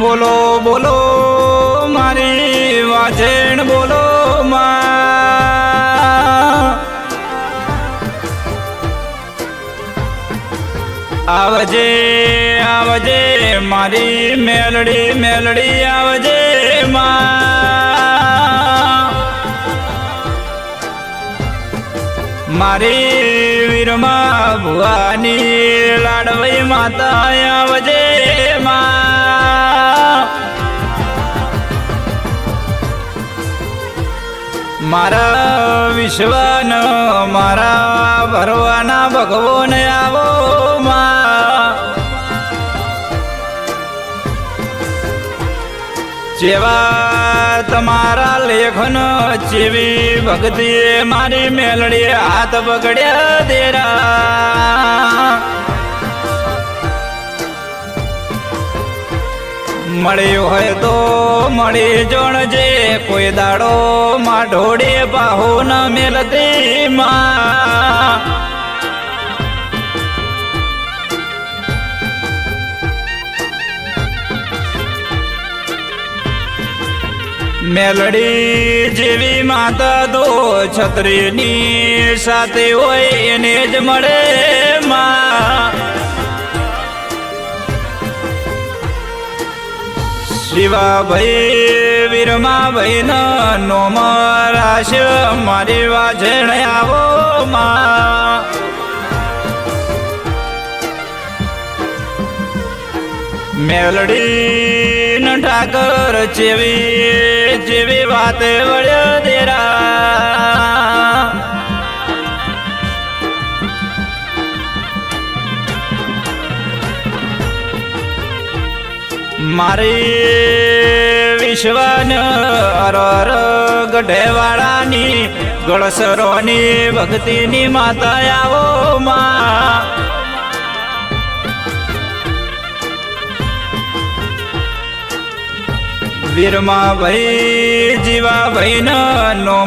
બોલો બોલો, મારી વાજેણ બોલો આવજે આવજે, મારી મેલડી મેલડી, આવજે મારી વીરમાં ભુવાની લાડવી માતા, આવજે મારા વિશ્વાન, મારા ભરવાના ભગવાન આવો જેવા તમારા લેખન, જેવી ભક્તિએ મારી મેલડી હાથ પકડ્યા દેરા. મળ્યું હોય તો મળી જોણજે કોઈ દાડો માં ઢોડે બાહુ ન મેલતી માં મેલડી જેવી માતા તો છત્રીની સાથે હોય એને જ મળે માં. શિવાભાઈ વીરમા ભાઈ નો રાશ મારી વાજણ આવો માં. મેલડી ઠાકર જેવી જેવી વાત વળ્યો દેરા. મારી વિશ્વન અરર ગઢેવાળાની, ગળસરોની ભક્તિની માતા આવો માં. વીરમાં ભાઈ જીવા ભાઈ નો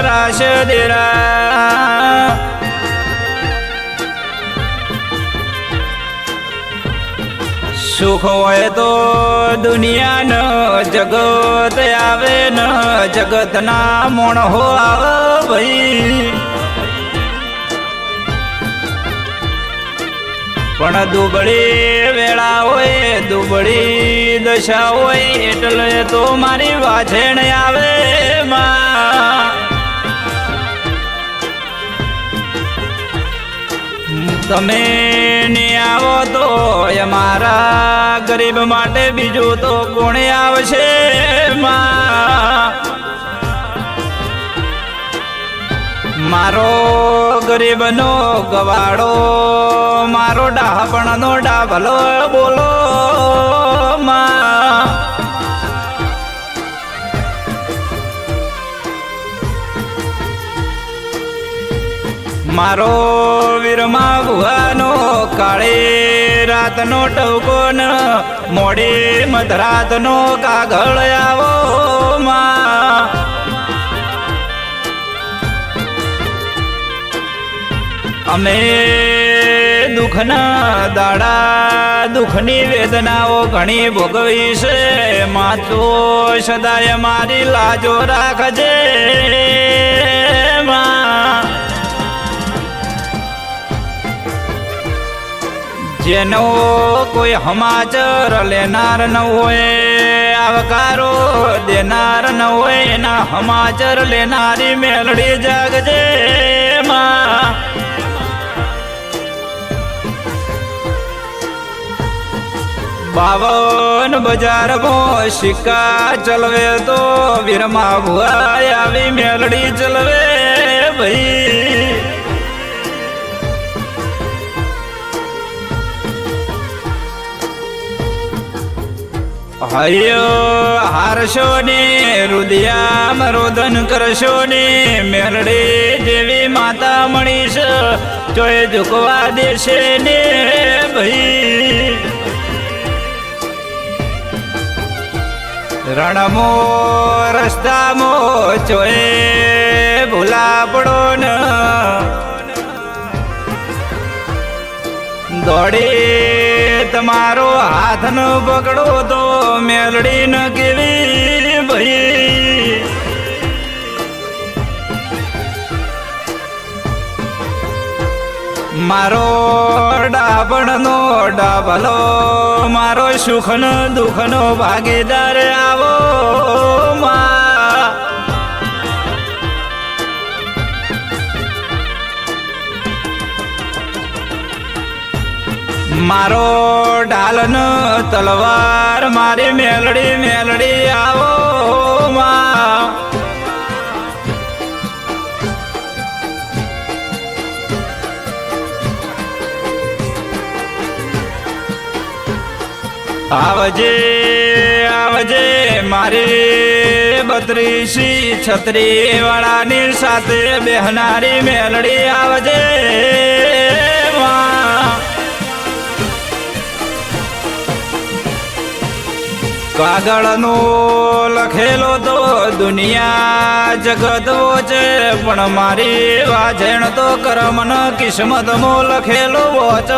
રાશ દેરા સુખ હોય તો દુનિયાનો જગત આવે ન, જગતના મોણ હો આવે ભાઈ. પણ દુબળી વેળા હોય, દુબળી દશા હોય, એટલે તો મારી વાછેણ આવે માં. તમે ને આવો તો મારા ગરીબ માટે બીજું તો કોણે આવશે? મારો ગરીબનો ગવાડો મારો ડાહપણનો ડાભલો બોલો મારો કાળે રાતનો ટવકો ન મોડે મધરાતનો કાગળ આવો માં. અમે દુઃખના દાડા, દુઃખની વેદનાઓ ઘણી ભોગવી છે માતો સદાય મારી લાજો રાખજે. જેનો કોઈ હમાચર લેનાર ન હોય, આવકારો દેનાર ન હોય, એના હમાચર લેનારી મેલડી જાગજે માં. બાવન બજારમાં સિક્કા ચલવે તો વીરમાં ભુઆ આવી મેલડી ચલવે ભાઈ. હૈયો હારશો ને રુદિયામ રોદન કરશો ને મેલડી દેવી માતા મળીશ ચોય ઝુકવા દેશે ને ભાઈ. રણમો રસ્તામો ચોએ ભૂલા પડો ન. દોડે મારો હાથ ન પકડો તો મેલડી ન કેવી ભાઈ. મારો ડાબણનો ડાબલો, મારો સુખનો દુઃખનો ભાગીદાર આવો, માં મારો ઢાલન તલવાર, મારી મેલડી મેલડી આવો આવજે આવજે મારી બત્રીસી છત્રી વાળાની સાથે બેહનારી મેલડી આવજે. કાગળનો લખેલો તો દુનિયા જગતો છે પણ મારી વાજણ તો કર્મન કિસ્મતમાં લખેલો વોચ.